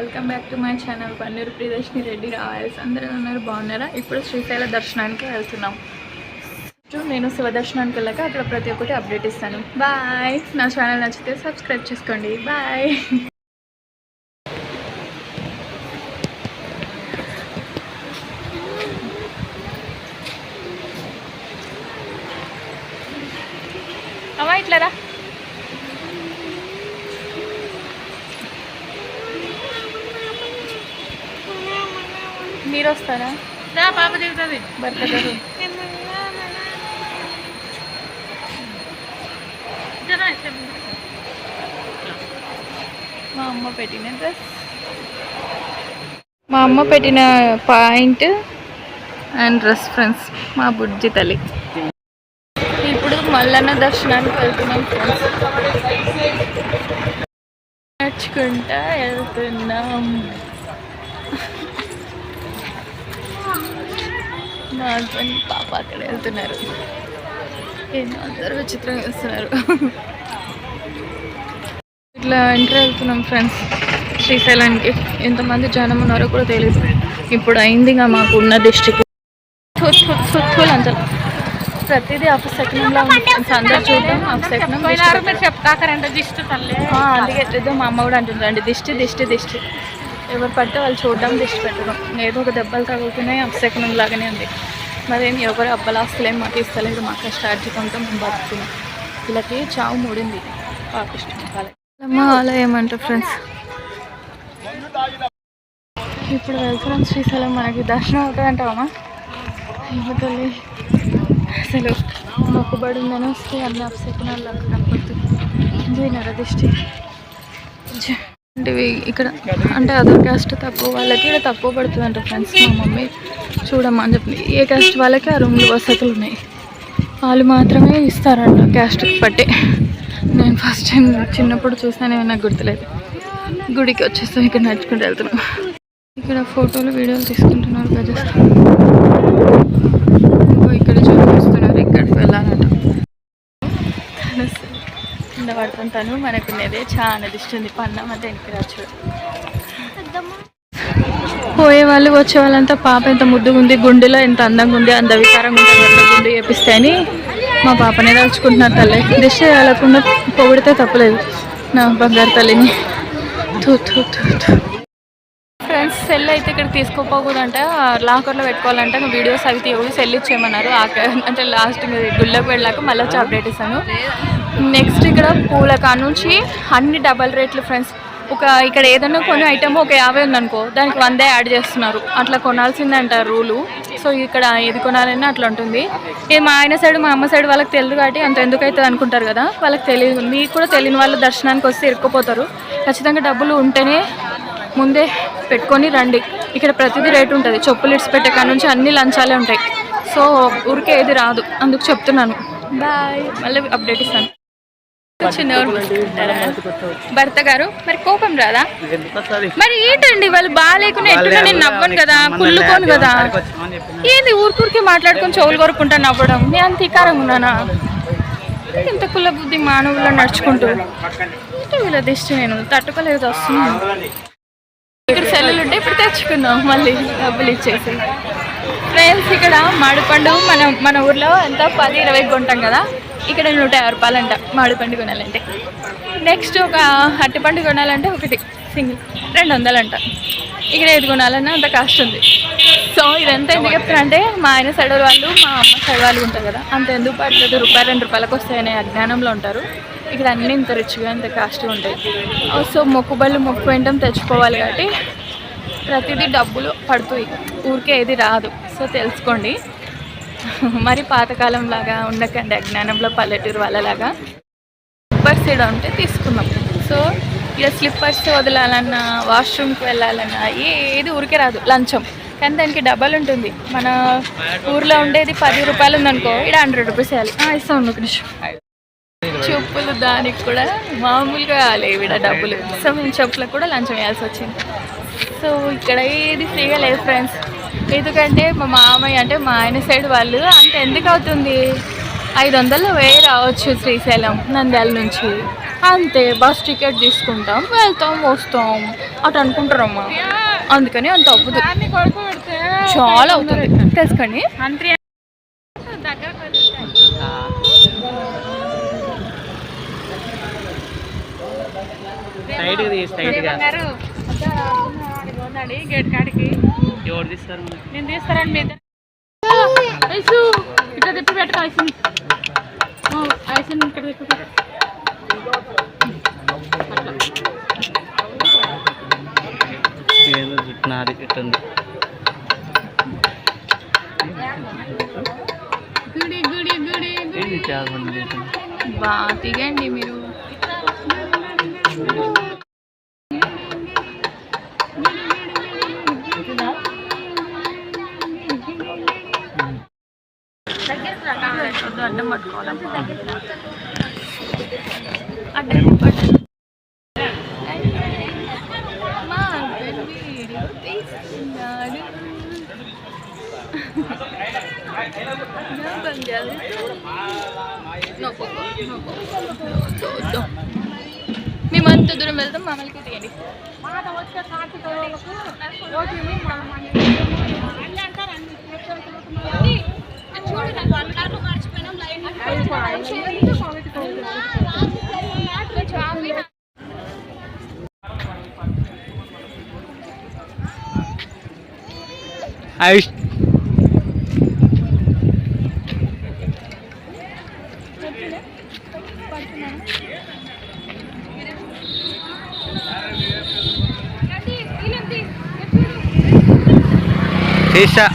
Welcome back to my channel. Panneeru Priyadarshini Reddy royals అందరూ ఉన్నారు బాగున్నారా? ఇప్పుడు శ్రీశైల దర్శనానికి వెళ్తున్నాం. నేను శివ దర్శనానికి వెళ్ళాక అక్కడ ప్రతి ఒక్కటి అప్డేట్ ఇస్తాను. బాయ్ నా ఛానల్ నచ్చితే సబ్స్క్రైబ్ చేసుకోండి. బాయ్ అమ్మా ఇట్లరా? మీరు వస్తారా రా పాప దిగుతుంది. గారు మా అమ్మ పెట్టిన డ్రెస్. మా అమ్మ పెట్టిన పాయింట్ అండ్ డ్రెస్ ఫ్రెండ్స్ మా బుజ్జి తల్లి. ఇప్పుడు మల్లన్న దర్శనానికి వెళ్తున్నాం ఫ్రెండ్స్. నడుచుకుంటా వెళ్తున్నాం. మా హస్బెండ్ పాప అక్కడ వెళ్తున్నారు. ఏంటో అందరూ విచిత్రంగా వేస్తున్నారు ఇట్లా ఎంటర్ వెళ్తున్నాం ఫ్రెండ్స్. శ్రీశైలానికి. ఎంతమంది జనం ఉన్నారో కూడా తెలియదు ఇప్పుడు అయిందిగా మాకు ఉన్న డిస్ట్రిక్ట్ అంతా ప్రతిదీ అపశకనంలో అందరు చూద్దాం. అపశకనం చెప్తాకరంట దిష్టి తల్లి. అందుకే మా అమ్మ కూడా అంటుంది అండి దిష్టి దిష్టి దిష్టి ఎవరు పడితే వాళ్ళు చూడడం దిష్టి పెట్టడం ఏదో ఒక దెబ్బలు తగులుతున్నాయి అపశకనం లాగానే ఉంది. మరేం ఎవరు అబ్బలాస్తలేం మాకు ఇస్తలేదు మాకు కష్టార్జితంతో మేము బతుకున్నాం వీళ్ళకి చావు మూడింది. పాకిస్తాన్ అమ్మ ఆలయం అంట ఫ్రెండ్స్. ఇప్పుడు వెళ్తున్నాం శ్రీశైలం మనకి. దర్శనం అవుతుందంటావమ్మా ఇవ్వతల్లి అసలు మొక్కుబడి ఉందని వస్తే అన్ని లాగా కనపడుతుంది ఇది దిష్టి ఇవి ఇక్కడ అంటే అదర్ క్యాస్ట్ తక్కువ వాళ్ళకి ఇక్కడ తక్కువ పడుతుంది అంట ఫ్రెండ్స్ మా మమ్మీ చూడమ్మా అని చెప్పింది ఏ క్యాస్ట్ వాళ్ళకి ఆ రూమ్లు వసతులు ఉన్నాయి. వాళ్ళు మాత్రమే ఇస్తారంట క్యాస్ట్ బట్టి నేను ఫస్ట్ టైం చిన్నప్పుడు చూసానే నాకు గుర్తులేదు. గుడికి వచ్చేస్తాం ఇక్కడ నడుచుకుంటూ వెళ్తున్నాం. ఇక్కడ ఫోటోలు వీడియోలు తీసుకుంటున్నారు గజస్ ఇంకో ఇక్కడ చూపిస్తున్నారు ఇక్కడికి వెళ్ళాలంట కింద పడుతుంటాను మనకున్నదే చాలా దిష్టి పన్నం అంటే వెనక్కి రాచు పోయే వాళ్ళు వచ్చే వాళ్ళంతా పాప ఎంత ముద్దుగా ఉంది గుండెలో ఎంత అందంగా ఉంది అంత వికారంగా ఉంటుంది అట్లా గుండె చేపిస్తాయని మా పాపనే దాల్చుకుంటున్నారు తల్లి. దిష్టి వెళ్ళకుండా పొగిడితే తప్పలేదు నా బంగారు తల్లిని. తూ తూ తూ తూ ఫ్రెండ్స్ సెల్ అయితే ఇక్కడ తీసుకోపోకూడదంట. లాకర్లో పెట్టుకోవాలంటే. నువ్వు వీడియోస్ అవి తీయకూడదు. సెల్ ఇచ్చేయమన్నారు. ఆ అంటే లాస్ట్ గుళ్ళకి వెళ్ళాక మళ్ళీ వచ్చి అప్డేట్ ఇస్తాను. నెక్స్ట్ ఇక్కడ పూల కానుంచి అన్ని డబల్ రేట్లు ఫ్రెండ్స్. ఒక ఇక్కడ ఏదైనా కొన్ని ఐటమ్ ఒక యాభై ఉందనుకో దానికి వందే యాడ్ చేస్తున్నారు. అట్లా కొనాల్సిందంట రూలు. సో ఇక్కడ ఏది కొనాలన్నా అట్లా ఉంటుంది. ఇది మా ఆయన సైడ్ మా అమ్మ సైడ్ వాళ్ళకి తెలియదు కాబట్టి అంత ఎందుకు అవుతుంది అనుకుంటారు కదా వాళ్ళకి తెలియదు. మీకు కూడా తెలియని వాళ్ళు దర్శనానికి వస్తే ఇరుక్కుపోతారు. ఖచ్చితంగా డబ్బులు ఉంటేనే ముందే పెట్టుకొని రండి. ఇక్కడ ప్రతిదీ రేటు ఉంటుంది. చెప్పులు ఇడిచి పెట్టే కాడ నుంచి అన్ని లంచాలే ఉంటాయి. సో ఊరికే ఏది రాదు. అందుకు చెప్తున్నాను. బాయ్. మళ్ళీ అప్డేట్ ఇస్తాను. భర్త గారు మరి కోపం రాదా? మరి ఏంటండి వాళ్ళు బాగాలేకుండా ఎట్లా నేను నవ్వను కదా కుళ్ళుకోను కదా. ఏంది ఊరికూరికే మాట్లాడుకొని చెవులు కొరుకుంటా నవ్వడం? నేను అంత ఇకారంగా ఉన్నానా? ఇంత కుల్ల బుద్ధి మానవుల్లో నడుచుకుంటూ. వీళ్ళ దిష్టి నేను? తట్టుకోలేదు వస్తున్నాను ఇక్కడ సెల్లులు ఉంటే ఇప్పుడు తెచ్చుకున్నాం మళ్ళీ డబ్బులు ఇచ్చేసి. ఫ్రెండ్స్ ఇక్కడ మామిడిపండు మన మన ఊర్లో ఎంత పది ఇరవై కొంటాం కదా. ఇక్కడ నూట యాభై రూపాయలు అంట మామిడిపండు కొనాలంటే. నెక్స్ట్ ఒక అరటిపండు కొనాలంటే ఒకటి సింగిల్ రెండు వందలు అంట ఇక్కడ ఏది కొనాలన్నా అంత కాస్ట్ ఉంది. సో ఇదంతా ఎందుకు చెప్తున్నా అంటే మా ఆయన సైడ్ వాళ్ళు మా అమ్మ సైడ్ వాళ్ళు ఉంటారు కదా అంత ఎందుకు పడుతుంది? రూపాయి రెండు రూపాయలకు వస్తాయనే అజ్ఞానంలో ఉంటారు. ఇక్కడ అన్నీ ఇంత రిచ్గా ఇంత కాస్ట్గా ఉంటాయి. Oh, సో మొక్కుబళ్ళు మొక్కు వెంటం తెచ్చుకోవాలి కాబట్టి ప్రతిదీ డబ్బులు పడుతుంది ఊరికే ఏది రాదు. సో తెలుసుకోండి. మరి పాతకాలం లాగా ఉండకండి అజ్ఞానంలో పల్లెటూరు వాళ్ళలాగా. స్లిప్పర్స్ ఇక్కడ ఉంటే తీసుకున్నాం సో ఇక స్లిప్పర్స్ వదలాలన్నా వాష్రూమ్కి వెళ్ళాలన్నా ఏది ఊరికే రాదు. లంచం. కానీ దానికి డబల్ ఉంటుంది. మన ఊర్లో ఉండేది పది రూపాయలు ఉందనుకో ఇక్కడ హండ్రెడ్ రూపీస్ వేయాలి. ఆ, ఇస్తాం కృష్ణ చెప్పులు దానికి కూడా మామూలుగా లేవు ఇక్కడ డబ్బులు సో మేము చెప్పులకు కూడా లంచం వేయాల్సి వచ్చింది. సో ఇక్కడ ఏది ఫ్రీగా లేదు ఫ్రెండ్స్. ఎందుకంటే మా మామయ్య అంటే మా ఆయన సైడ్ వాళ్ళు అంత ఎందుకు అవుతుంది? ఐదు వందలు వేయి రావచ్చు శ్రీశైలం నంద్యాల నుంచి. అంతే బస్ టికెట్ తీసుకుంటాం వెళ్తాం వస్తాం. అటు అనుకుంటారమ్మా. అందుకని అంత పెడితే చాలా అవుతుంది. పోతాడు గేట్ కాడికి. ఎవరు తీస్తారు నేను తీస్తారండి మీ ఐసు ఇక్కడ తిప్పి పెట్టుకో ఐసుని. ఐసుని ఇక్కడ తిప్పి. ఏదో జుట్టు నాది ఇట్టుంది. గుడి గుడి గుడి గుడి. ఏంటి చాలా మంది చేసింది బా దిగండి మీరు. అడ్డం పట్టుకోవాలమ్మా అడ్డం పట్టు. మేమంత దూరం వెళ్తాం మమ్మల్ని తీయండి. మాట ఆయుష్ తీసా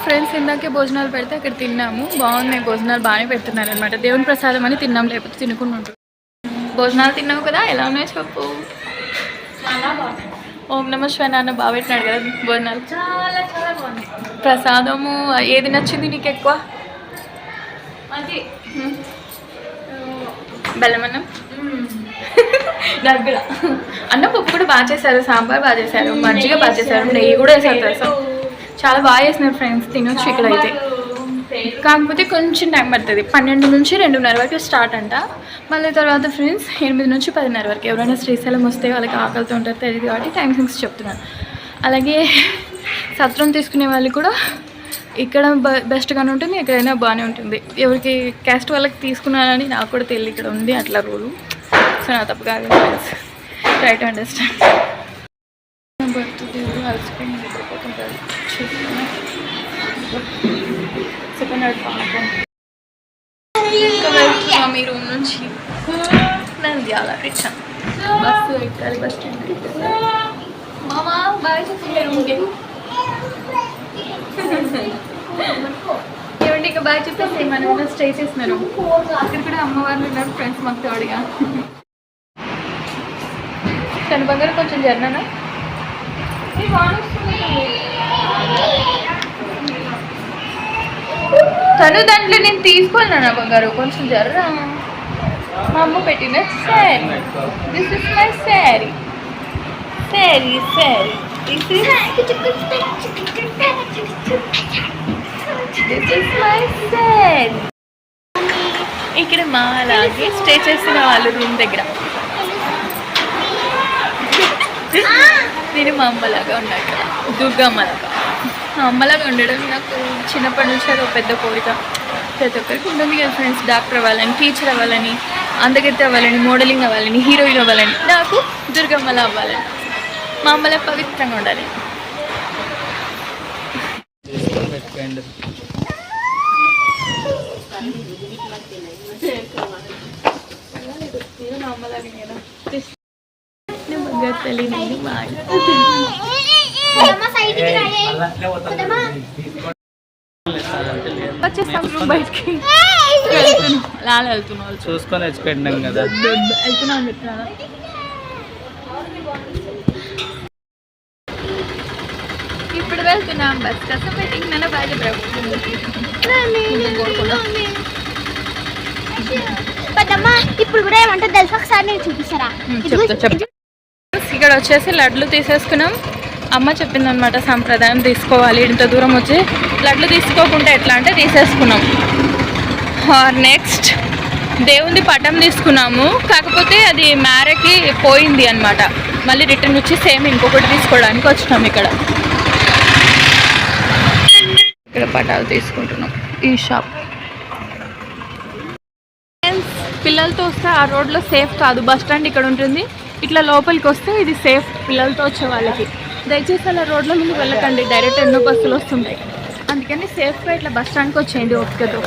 ఫ్రెండ్స్ ఇందాకే భోజనాలు పెడితే అక్కడ తిన్నాము. బాగున్నాయి భోజనాలు బాగానే పెడుతున్నారు అనమాట దేవుని ప్రసాదం అని తిన్నాం లేకపోతే తినకుండా ఉంటాం. భోజనాలు తిన్నావు కదా? ఎలా ఉన్నాయో చెప్పు? ఓం నమ శివాయ నాన్న బాగా పెట్టినాడు కదా భోజనాలు. చాలా చాలా బాగున్నాయి. ప్రసాదము ఏది నచ్చింది నీకు ఎక్కువ హ్మ్. బెల్లం నాకు కూడా పప్పు కూడా బాగా చేశారు సాంబార్ బాగా చేశారు మజ్జిగ బాగా చేశారు నెయ్యి కూడా వేసారు తెలుసా? చాలా బాగా చేసినారు ఫ్రెండ్స్ తినొచ్చు ఇక్కడ అయితే. కాకపోతే కొంచెం టైం పడుతుంది. పన్నెండు నుంచి రెండున్నర వరకు స్టార్ట్ అంట. మళ్ళీ తర్వాత ఫ్రెండ్స్ ఎనిమిది నుంచి పదిన్నర వరకు. ఎవరైనా శ్రీశైలం వస్తే వాళ్ళకి ఆకలితో ఉంటారు తెలియదు కాబట్టి టైం థింగ్స్ చెప్తున్నాను. అలాగే సత్రం తీసుకునే వాళ్ళు కూడా ఇక్కడ బ బెస్ట్గానే ఉంటుంది ఎక్కడైనా బాగానే ఉంటుంది. ఎవరికి క్యాస్ట్ వాళ్ళకి తీసుకున్నానని నాకు కూడా తెలియదు ఇక్కడ ఉంది అట్లా రూలు సో నా తప్పు కాదు ట్రై టు అండర్స్టాండ్ సెకండ్ పాపం. ఇంకా వెళ్తున్నాం మీ రూమ్ నుంచి నంద్యాల రిటర్న్ బస్సు ఎక్కాలి బస్ స్టాండ్ మామా బాయ్ చెప్పండి రూమ్కి ఏమంటే ఇక బాయ్ చెప్పేసి మనం స్టే చేసినారు? అక్కడ కూడా అమ్మవారిని ఉన్నారు ఫ్రెండ్స్ మాకు తోడుగా. తన బంగారు కొంచెం జర్ననా? తను దాంట్లో నేను తీసుకోలేను బంగారు? కొంచెం జర్ర. మా అమ్మ పెట్టిన sari this is my sari sari sari this is my sari ఇక్కడ మా అలాగే స్టే చేస్తున్న వాళ్ళు రూమ్ దగ్గర. నేను మా అమ్మలాగా ఉన్నాను కదా దుర్గమ్మలాగా. మా అమ్మలాగా ఉండడం నాకు చిన్నప్పటి నుంచి అది ఒక పెద్ద కోరిక. ప్రతి ఒక్కరికి ఉంటుంది కదా ఫ్రెండ్స్ డాక్టర్ అవ్వాలని టీచర్ అవ్వాలని అందగత్తి అవ్వాలని మోడలింగ్ అవ్వాలని హీరోయిన్ అవ్వాలని నాకు దుర్గమ్మలా అవ్వాలని. మా అమ్మలా పవిత్రంగా ఉండాలి. నేను మా అమ్మలాగా వచ్చేస్తాం రూమ్ బయటికి వెళ్తున్నాం చూసుకొని తెచ్చిపెట్టినాం కదా. వెళ్తున్నాం చెప్తున్నాను ఇప్పుడు వెళ్తున్నాం బస్ కోసం. వెయిటింగ్ నన్ను బాగా ఇప్పుడు కూడా ఏమంటే తెలుసు? ఒకసారి నేను చూపిస్తారా? ఇక్కడ వచ్చేసి లడ్లు తీసేసుకున్నాం. అమ్మ చెప్పింది అనమాట సంప్రదాయం తీసుకోవాలి ఇంత దూరం వచ్చి లడ్లు తీసుకోకుండా ఎట్లా అంటే తీసేసుకున్నాం. నెక్స్ట్ దేవుంది పటం తీసుకున్నాము. కాకపోతే అది మేరకి పోయింది అనమాట మళ్ళీ రిటర్న్ వచ్చి సేమ్ ఇంకొకటి తీసుకోవడానికి వచ్చినాం ఇక్కడ. ఇక్కడ పటాలు తీసుకుంటున్నాం ఈ షాప్. పిల్లలతో వస్తే ఆ రోడ్లో సేఫ్ కాదు. బస్ స్టాండ్ ఇక్కడ ఉంటుంది. ఇట్లా లోపలికి వస్తే ఇది సేఫ్ పిల్లలతో వచ్చే వాళ్ళకి. దయచేసి అలా రోడ్ల ముందు వెళ్ళకండి డైరెక్ట్ ఎన్నో బస్సులు వస్తుంటాయి. అందుకని సేఫ్గా ఇట్లా బస్ స్టాండ్కి వచ్చేయండి ఓపికతో.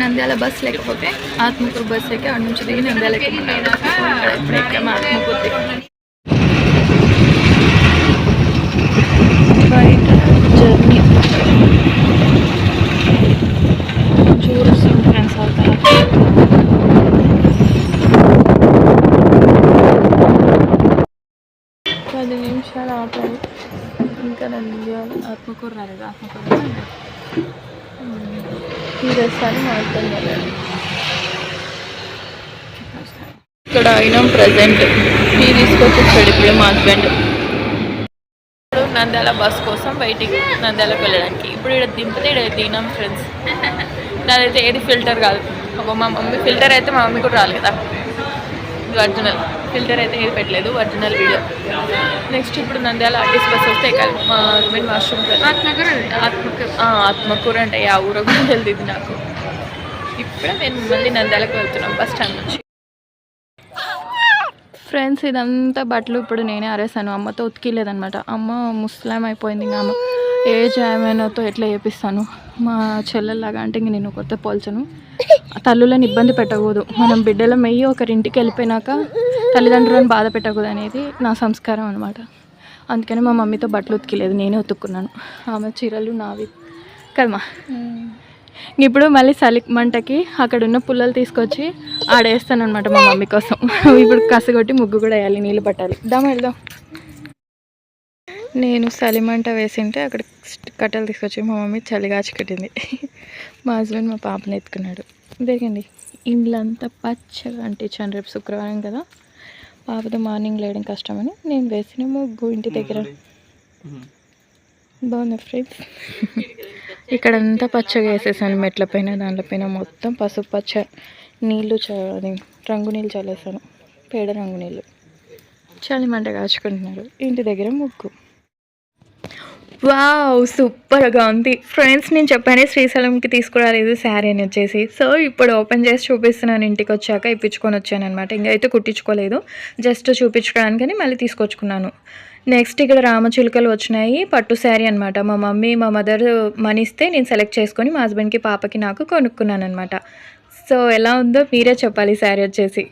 నంద్యాల బస్ లేకపోతే ఆత్మకూరు బస్ ఎక్కి అక్కడ నుంచి దిగి నంద్యాలకి ఆత్మకూరు చూస్తున్నాం ఫ్రెండ్స్ అవుతారా పది నిమిషాలు ఆపాలి. ఇంకా నంద్యాల ఆత్మకూరు రాలేదు. ఆత్మకూరు తీరేస్తాను మాట్లాడాలి ఇక్కడ అయినాం ప్రజెంట్ టీ తీసుకొచ్చి వచ్చాడు ఇప్పుడు మా హస్బెండ్ నంద్యాల బస్ కోసం బయటికి నంద్యాలకు వెళ్ళడానికి. ఇప్పుడు ఇక్కడ దింపితే ఇక్కడ దిగినాం ఫ్రెండ్స్ నాదైతే ఏది ఫిల్టర్ కాదు. ఒక మా మమ్మీ ఫిల్టర్ అయితే మా మమ్మీ కూడా రాలేదు కదా. ఇది ఒరిజినల్ ఫిల్టర్ అయితే ఏది పెట్టలేదు ఒరిజినల్ వీడియో నెక్స్ట్ ఇప్పుడు నంద్యాల ఆర్టీసీ బస్ వస్తే మా హస్బెండ్ వాష్రూమ్ ఆత్మకూర ఆత్మకూర. ఆత్మకూర అంటే ఆ ఊర కూడా తెలియదు నాకు. ఇప్పుడే మేము మళ్ళీ నంద్యాలకు వెళ్తున్నాం బస్ స్టాండ్ నుంచి. ఫ్రెండ్స్ ఇదంతా బట్టలు ఇప్పుడు నేనే ఆరేసాను. అమ్మతో ఉతికిలేదనమాట అమ్మ ముస్లాం అయిపోయింది ఇంకా అమ్మ. ఏజ్ ఏమైనాతో ఎట్లా చేపిస్తాను? మా చెల్లెల్లాగా అంటే ఇంక నేను కొత్త పోల్చను. తల్లులను ఇబ్బంది పెట్టకూడదు. మనం బిడ్డల మెయ్యి ఒకరింటికి వెళ్ళిపోయినాక తల్లిదండ్రులను బాధ పెట్టకూడదు అనేది నా సంస్కారం అనమాట అందుకని మా మమ్మీతో బట్టలు ఉతికిలేదు. నేనే ఉతుక్కున్నాను. ఆమె చీరలు నావి. కదమ్మా? ఇప్పుడు మళ్ళీ చలి మంటకి అక్కడ ఉన్న పుల్లలు తీసుకొచ్చి ఆడేస్తాను అనమాట మా మమ్మీ కోసం. ఇప్పుడు కసగొట్టి ముగ్గు కూడా వేయాలి నీళ్ళు పట్టాలి. దామ వెళ్దాం. నేను చలిమంట వేసింటే అక్కడ కట్టెలు తీసుకొచ్చి మా మమ్మీ చలిగాచి కట్టింది. మా హస్బెండ్ మా పాపని ఎత్తుకున్నాడు. దిగండి ఇండ్లంతా పచ్చగా అంటించాను రేపు శుక్రవారం కదా. పాపతో మార్నింగ్ లేయడం కష్టమని నేను వేసిన ముగ్గు ఇంటి దగ్గర. బాగుంది ఫ్రెండ్స్? ఇక్కడ అంతా పచ్చగా వేసేసాను మెట్ల పైన దాంట్లపైన మొత్తం పసుపు పచ్చ నీళ్ళు చ అది రంగు నీళ్ళు చల్లేసాను పేడ రంగు నీళ్ళు చలిమంట కాచుకుంటున్నారు ఇంటి దగ్గర ముగ్గు. వావ్ సూపర్గా ఉంది. ఫ్రెండ్స్ నేను చెప్పాను శ్రీశైలంకి తీసుకురాలేదు శారీ అని వచ్చేసి. సో ఇప్పుడు ఓపెన్ చేసి చూపిస్తున్నాను ఇంటికి వచ్చాక ఇప్పించుకొని వచ్చాను అనమాట ఇంకా అయితే కుట్టించుకోలేదు. జస్ట్ చూపించుకోవడానికని మళ్ళీ తీసుకొచ్చుకున్నాను. నెక్స్ట్ ఇక్కడ రామచిలుకలు వచ్చినాయి. పట్టు శారీ అనమాట మా మమ్మీ మా మదర్ మనీ ఇస్తే నేను సెలెక్ట్ చేసుకొని మా హస్బెండ్కి పాపకి నాకు కొనుక్కున్నాను అనమాట సో ఎలా ఉందో మీరే చెప్పాలి శారీ వచ్చేసి.